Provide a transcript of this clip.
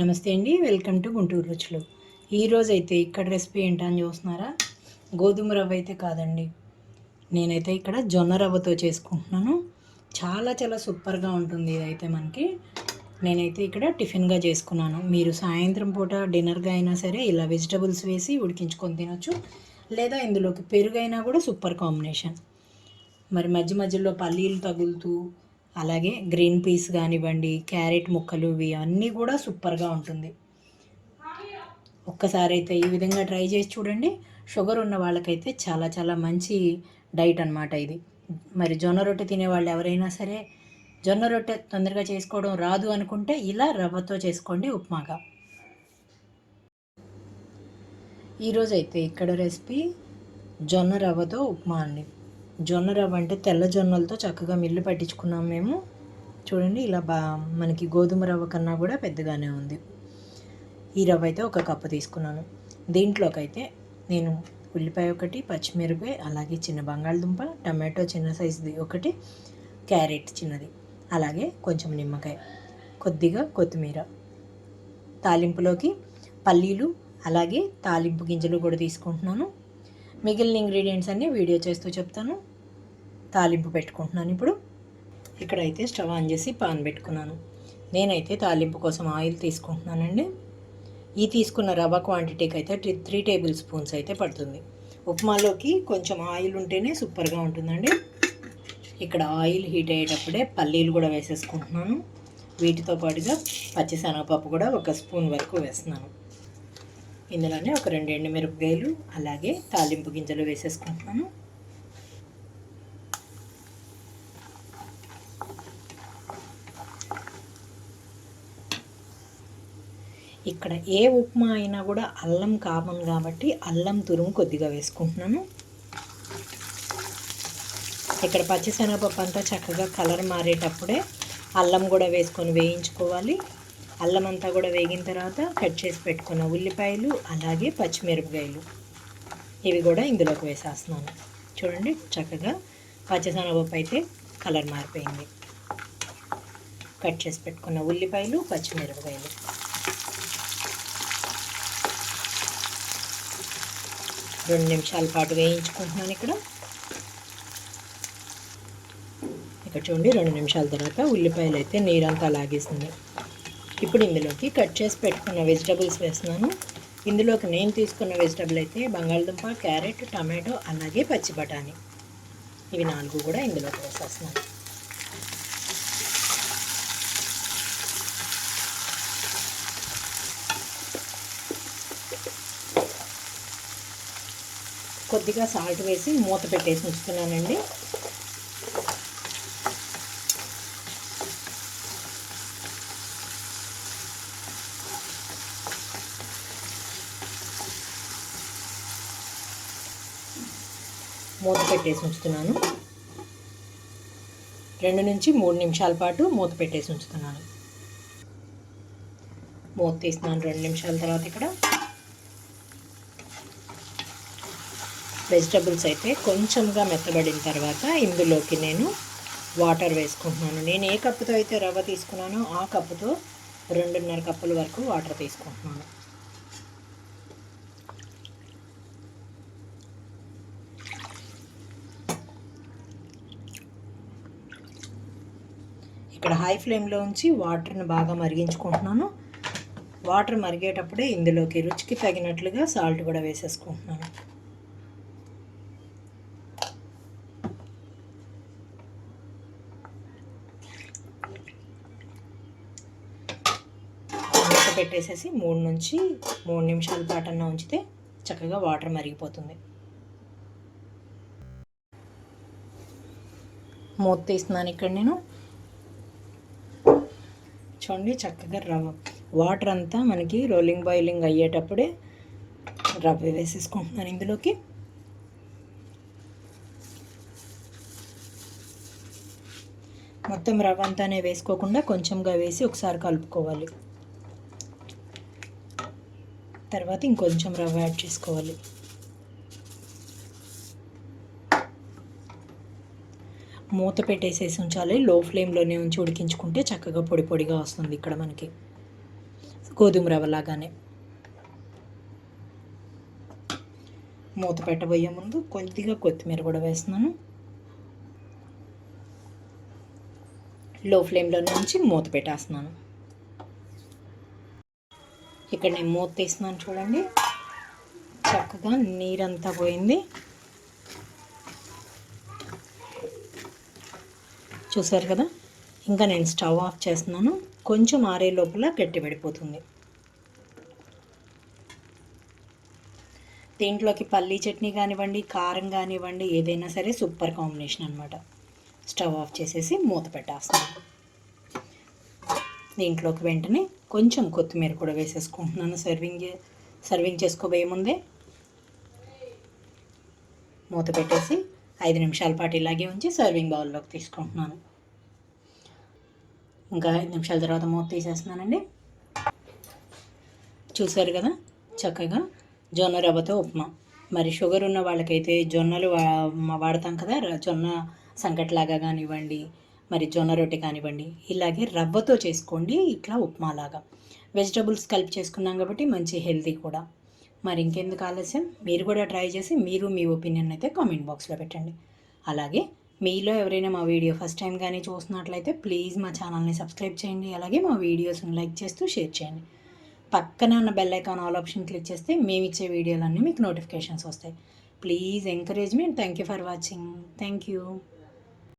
నమస్తే అండి welcome to Guntur రుచులు. ఈరోజు అయితే ఇక్కడ రెసిపీ ఏంటని చూస్తున్నారా? గోధుమ రవ్వ అయితే కాదండి. నేనైతే ఇక్కడ జొన్న రవ్వతో చేసుకుంటున్నాను. చాలా చాలా సూపర్గా ఉంటుంది ఇదైతే మనకి. నేనైతే ఇక్కడ టిఫిన్గా చేసుకున్నాను. మీరు సాయంత్రం పూట డిన్నర్గా అయినా సరే ఇలా వెజిటబుల్స్ వేసి ఉడికించుకొని తినొచ్చు. లేదా ఇందులోకి పెరుగైనా కూడా సూపర్ కాంబినేషన్. మరి మధ్య మధ్యలో పల్లీలు తగులుతూ అలాగే గ్రీన్ పీస్ కానివ్వండి క్యారెట్ ముక్కలు ఇవి అన్నీ కూడా సూపర్గా ఉంటుంది. ఒక్కసారి అయితే ఈ విధంగా ట్రై చేసి చూడండి. షుగర్ ఉన్న వాళ్ళకైతే చాలా చాలా మంచి డైట్ అనమాట ఇది. మరి జొన్న రొట్టె తినే వాళ్ళు ఎవరైనా సరే జొన్న రొట్టె తొందరగా చేసుకోవడం రాదు అనుకుంటే ఇలా రవ్వతో చేసుకోండి ఉప్మాగా. ఈరోజైతే ఇక్కడ రెసిపీ జొన్న రవ్వతో ఉప్మా అండి. జొన్న రవ్వ అంటే తెల్ల జొన్నలతో చక్కగా మిల్లు పట్టించుకున్నాం మేము. చూడండి ఇలా బా మనకి గోధుమ రవ్వ కన్నా కూడా పెద్దగానే ఉంది. ఈ రవ్వ అయితే ఒక కప్పు తీసుకున్నాను. దీంట్లోకైతే నేను ఉల్లిపాయ ఒకటి పచ్చిమిరపకాయ అలాగే చిన్న బంగాళదుంప టమాటో చిన్న సైజుది ఒకటి క్యారెట్ చిన్నది అలాగే కొంచెం నిమ్మకాయ కొద్దిగా కొత్తిమీర. తాలింపులోకి పల్లీలు అలాగే తాలింపు గింజలు కూడా తీసుకుంటున్నాను. మిగిలిన ఇంగ్రీడియంట్స్ అన్నీ వీడియో చేస్తూ చెప్తాను. తాలింపు పెట్టుకుంటున్నాను. ఇప్పుడు ఇక్కడైతే స్టవ్ ఆన్ చేసి పాన్ పెట్టుకున్నాను. నేనైతే తాలింపు కోసం ఆయిల్ తీసుకుంటున్నానండి. ఈ తీసుకున్న రవ్వ క్వాంటిటీకి అయితే త్రీ టేబుల్ స్పూన్స్ అయితే పడుతుంది. ఉప్మాలోకి కొంచెం ఆయిల్ ఉంటేనే సూపర్గా ఉంటుందండి. ఇక్కడ ఆయిల్ హీట్ అయ్యేటప్పుడే పల్లీలు కూడా వేసేసుకుంటున్నాను. వీటితో పాటుగా పచ్చిశనగపప్పు కూడా ఒక స్పూన్ వరకు వేస్తున్నాను. ఇందులోనే ఒక రెండు ఎండుమిరపకాయలు అలాగే తాలింపు గింజలు వేసేసుకుంటున్నాను. ఇక్కడ ఏ ఉప్మా అయినా కూడా అల్లం కామన్ కాబట్టి అల్లం తురుము కొద్దిగా వేసుకుంటున్నాను. ఇక్కడ పచ్చిశనగపప్పు అంతా చక్కగా కలర్ మారేటప్పుడే అల్లం కూడా వేసుకొని వేయించుకోవాలి. అల్లం అంతా కూడా వేగిన తర్వాత కట్ చేసి పెట్టుకున్న ఉల్లిపాయలు అలాగే పచ్చిమిరపకాయలు ఇవి కూడా ఇందులోకి వేసేస్తున్నాను. చూడండి చక్కగా పచ్చిశనగపప్పు అయితే కలర్ మారిపోయింది. కట్ చేసి పెట్టుకున్న ఉల్లిపాయలు పచ్చిమిరపకాయలు. రెండు నిమిషాల పాటు వేయించుకుంటున్నాను ఇక్కడ. ఇక్కడ చూడండి రెండు నిమిషాల తర్వాత ఉల్లిపాయలు అయితే నీరంతా లాగేసింది. ఇప్పుడు ఇందులోకి కట్ చేసి పెట్టుకున్న వెజిటబుల్స్ వేస్తున్నాను. ఇందులోకి నేను తీసుకున్న వెజిటబుల్ అయితే బంగాళదుంప క్యారెట్ టమాటో అలాగే పచ్చి బఠానీ. ఇవి నాలుగు కూడా ఇందులోకి వేసేస్తున్నాను. కొద్దిగా సాల్ట్ వేసి మూత పెట్టేసి ఉంచుతున్నానండి. మూత పెట్టేసి ఉంచుతున్నాను. రెండు నుంచి మూడు నిమిషాల పాటు మూత పెట్టేసి ఉంచుతున్నాను. మూత తీస్తున్నాను రెండు నిమిషాల తర్వాత ఇక్కడ. వెజిటబుల్స్ అయితే కొంచెంగా మెత్తబడిన తర్వాత ఇందులోకి నేను వాటర్ వేసుకుంటున్నాను. నేను ఏ కప్పుతో అయితే రవ్వ తీసుకున్నానో ఆ కప్పుతో రెండున్నర కప్పుల వరకు వాటర్ తీసుకుంటున్నాను. ఇక్కడ హై ఫ్లేమ్లో ఉంచి వాటర్ని బాగా మరిగించుకుంటున్నాను. వాటర్ మరిగేటప్పుడే ఇందులోకి రుచికి తగినట్లుగా సాల్ట్ కూడా వేసేసుకుంటున్నాను. పెట్టేసేసి మూడు నుంచి మూడు నిమిషాల పాటన్నా ఉంచితే చక్కగా వాటర్ మరిగిపోతుంది. మూత తీస్తున్నాను ఇక్కడ నేను. చూడండి చక్కగా రవ్వ. వాటర్ అంతా మనకి రోలింగ్ బాయిలింగ్ అయ్యేటప్పుడే రవ్వ వేసేసుకుంటున్నాను ఇందులోకి. మొత్తం రవ్వ అంతానే వేసుకోకుండా కొంచెంగా వేసి ఒకసారి కలుపుకోవాలి. తర్వాత ఇంకొంచెం రవ్వ యాడ్ చేసుకోవాలి. మూత పెట్టేసేసి ఉంచాలి. లో ఫ్లేమ్లోనే ఉంచి ఉడికించుకుంటే చక్కగా పొడి పొడిగా వస్తుంది ఇక్కడ మనకి. గోధుమ రవ్వ లాగానే. మూత పెట్టబోయే ముందు కొద్దిగా కొత్తిమీర కూడా వేస్తున్నాను. లో ఫ్లేమ్లో నుంచి మూత పెట్టేస్తున్నాను. ఇక్కడ నేను మూత తీసినాను చూడండి. చక్కగా నీరంతా పోయింది. చూసారు కదా? ఇంకా నేను స్టవ్ ఆఫ్ చేస్తున్నాను. కొంచెం ఆరే లోపల గట్టి పడిపోతుంది. దీంట్లోకి పల్లీ చట్నీ కానివ్వండి కారం కానివ్వండి ఏదైనా సరే సూపర్ కాంబినేషన్ అనమాట స్టవ్ ఆఫ్ చేసేసి మూత పెట్టేస్తాను దీంట్లోకి వెంటనే కొంచెం కొత్తిమీర కూడా వేసేసుకుంటున్నాను. సర్వింగ్ చే- సర్వింగ్ చేసుకోబోయే ముందే మూత పెట్టేసి ఐదు నిమిషాల పాటు ఇలాగే ఉంచి సర్వింగ్ బౌల్లోకి తీసుకుంటున్నాను. ఇంకా ఐదు నిమిషాల తర్వాత మూత తీసేస్తున్నానండి. చూసారు కదా చక్కగా జొన్న రవ్వతో ఉప్మా. మరి షుగర్ ఉన్న వాళ్ళకైతే జొన్నలు వా- వాడతాం కదా జొన్న సంకట్లాగా కానివ్వండి మరి జొన్న రొట్టె కానివ్వండి ఇలాగే రవ్వతో చేసుకోండి ఇట్లా ఉప్మా లాగా వెజిటబుల్స్ కలిపి చేసుకున్నాం కాబట్టి మంచి హెల్తీ కూడా. మరి ఇంకెందుకు ఆలస్యం? మీరు కూడా ట్రై చేసి మీరు మీ ఒపీనియన్ అయితే కామెంట్ బాక్స్లో పెట్టండి. అలాగే మీలో ఎవరైనా మా వీడియో ఫస్ట్ టైం కానీ చూస్తున్నట్లయితే ప్లీజ్ మా ఛానల్ని సబ్స్క్రైబ్ చేయండి అలాగే మా వీడియోస్ని లైక్ చేస్తూ షేర్ చేయండి. పక్కన ఉన్న bell icon all option click చేస్తే మేము ఇచ్చే వీడియోలన్నీ మీకు నోటిఫికేషన్స్ వస్తాయి. Please encourage me thank you for watching thank you